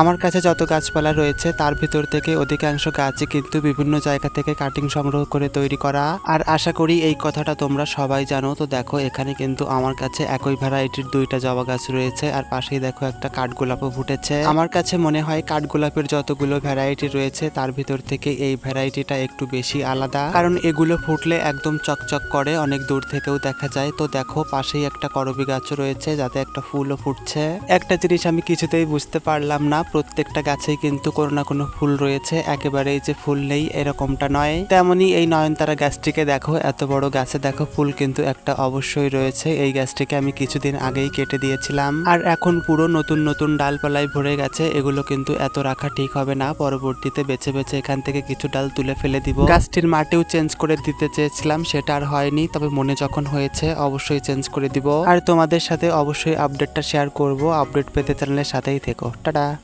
আমার কাছে যত গাছপালা রয়েছে, তার ভিতর থেকে অধিকাংশ গাছই কিন্তু বিভিন্ন জায়গা থেকে কাটিং সংগ্রহ করে তৈরি করা। আর আশা করি এই কথাটা তোমরা সবাই জানো। তো দেখো, এখানে কিন্তু আমার কাছে একই ভ্যারাইটির দুইটা জবা গাছ রয়েছে, আর পাশেই দেখো একটা কাঠগোলাপও ফুটেছে। আমার কাছে মনে হয় কাঠগোলাপের যতগুলো ভ্যারাইটি রয়েছে, তার ভিতর থেকে এই ভ্যারাইটিটা একটু বেশি আলাদা। কারণ এগুলো ফুটলে একদম চকচক করে, অনেক দূর থেকেও দেখা যায়। তো দেখো, পাশেই একটা করবি গাছও রয়েছে, যাতে একটা ফুলও ফুটছে। একটা জিনিস আমি কিছুতেই বুঝতে পারলাম না প্রত্যেকটা গাছেই কিন্তু কোনো না কোনো ফুল রয়েছে, একেবারেই যে ফুল নেই এরকমটা নয়। তেমনি এই নয়নতারা গাছটিকে দেখো, এত বড় গাছে দেখো, ফুল কিন্তু একটা অবশ্যই রয়েছে। এই গাছটিকে আমি কিছুদিন আগেই কেটে দিয়েছিলাম। আর এখন পুরো নতুন নতুন ডালপালায় ভরে গেছে, এগুলো কিন্তু এত রাখা ঠিক হবে না। পরবর্তীতে বেছে বেছে এখান থেকে কিছু ডাল তুলে ফেলে দিব। গাছটির মাটিও চেঞ্জ করে দিতে চেয়েছিলাম, সেটা আর হয়নি। তবে মনে যখন হয়েছে, অবশ্যই চেঞ্জ করে দিব। আর তোমাদের সাথে অবশ্যই আপডেটটা শেয়ার করব। আপডেট পেতে চ্যানেলের সাথেই থেকো। টাটা!